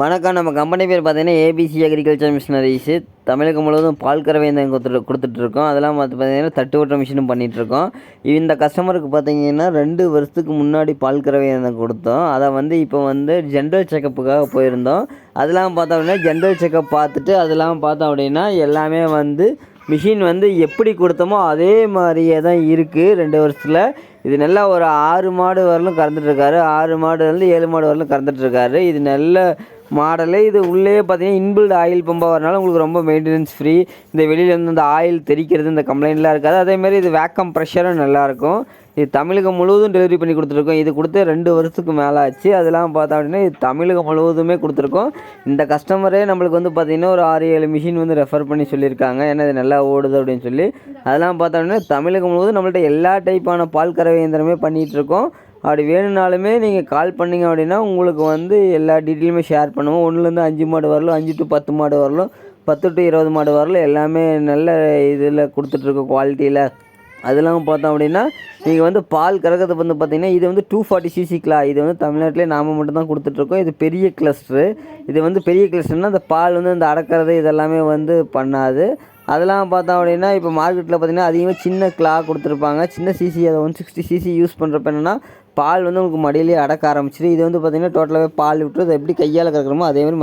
வணக்கம். நம்ம கம்பெனி பேர் பார்த்தீங்கன்னா ஏபிசி அக்ரிகல்ச்சர் மிஷினரிஸு தமிழகம் முழுவதும் பால் கறவை இந்த கொடுத்துட்டு கொடுத்துட்ருக்கோம் அதெல்லாம் பார்த்து பார்த்தீங்கன்னா தட்டு ஓட்ட மிஷினும் பண்ணிகிட்ருக்கோம் இந்த கஸ்டமருக்கு பார்த்தீங்கன்னா ரெண்டு வருஷத்துக்கு முன்னாடி பால் கறவை இயந்திரம் கொடுத்தோம். அதை வந்து இப்போ வந்து ஜென்ரல் செக்கப்புக்காக போயிருந்தோம். அதெல்லாம் பார்த்தோம் அப்படின்னா ஜென்ரல் செக்கப் பார்த்துட்டு அதெல்லாம் பார்த்தோம் அப்படின்னா எல்லாமே வந்து மிஷின் வந்து எப்படி கொடுத்தோமோ அதே மாதிரியே தான் இருக்குது ரெண்டு வருஷத்தில் இது நல்லா ஒரு ஆறு மாடு வரலும் கறந்துட்டுருக்காரு. ஆறு மாடுலேருந்து ஏழு மாடு வரலும் கறந்துட்டுருக்காரு. இது நல்ல மாடலு இது உள்ளே பார்த்தீங்கன்னா இன்பில்ட் ஆயில் பம்பாக வரனால உங்களுக்கு ரொம்ப மெயின்டெனன்ஸ் ஃப்ரீ இந்த வெளியில் இருந்து இந்த ஆயில் தெரிக்கிறது இந்த கம்ப்ளைண்ட்லாம் இருக்காது. அதேமாதிரி இது வேக்கம் ப்ரெஷரும் நல்லாயிருக்கும். இது தமிழகம் முழுவதும் டெலிவரி பண்ணி கொடுத்துருக்கோம். இது கொடுத்து ரெண்டு வருஷத்துக்கு மேலே ஆச்சு. அதெல்லாம் பார்த்தோம் அப்படின்னா இது தமிழகம் முழுவதுமே கொடுத்துருக்கோம். இந்த கஸ்டமரே நம்மளுக்கு வந்து பார்த்திங்கன்னா ஒரு ஆறு ஏழு மிஷின் வந்து ரெஃபர் பண்ணி சொல்லியிருக்காங்க. ஏன்னா இது நல்லா ஓடுது அப்படின்னு சொல்லி. அதெல்லாம் பார்த்தோம் அப்படின்னா தமிழகம் முழுவதும் நம்மள்ட்ட எல்லா டைப்பான பால் கறவை இயந்திரமே பண்ணிகிட்ருக்கோம் அப்படி வேணும்னாலுமே நீங்கள் கால் பண்ணீங்க அப்படின்னா உங்களுக்கு வந்து எல்லா டீட்டெயிலுமே ஷேர் பண்ணுவோம். ஒன்றுலேருந்து அஞ்சு மாடு வரலும் அஞ்சு டு பத்து மாடு வரலும் பத்து டு இருபது மாடு வரலும் எல்லாமே நல்ல இதில் கொடுத்துட்ருக்க குவாலிட்டியில் அதெல்லாம் பார்த்தோம் அப்படின்னா நீங்கள் வந்து பால் கறக்கிறது வந்து பார்த்தீங்கன்னா இது வந்து டூ ஃபார்ட்டி சிசி இது வந்து தமிழ்நாட்டிலே நாம் மட்டும்தான் கொடுத்துட்ருக்கோம் இது பெரிய கிளஸ்டரு இது வந்து பெரிய கிளஸ்டர்னால் அந்த பால் வந்து இந்த அடக்கிறது இதெல்லாமே வந்து பண்ணாது. அதெல்லாம் பார்த்தோம் அப்படின்னா இப்போ மார்க்கெட்டில் பார்த்தீங்கன்னா அதிகமாக சின்ன கிளா கொடுத்துருப்பாங்க. சின்ன சிசி அதை ஒன் சிக்ஸ்டி சிசி யூஸ் பண்ணுறப்ப என்னென்னா பால் வந்து உங்களுக்கு மடியிலேயே அடக்க ஆரம்பிச்சிடும் இது வந்து பார்த்திங்கன்னா டோட்டலாகவே பால் விட்டுரு அதை எப்படி கையால் கறக்கிறோமோ அதே மாதிரி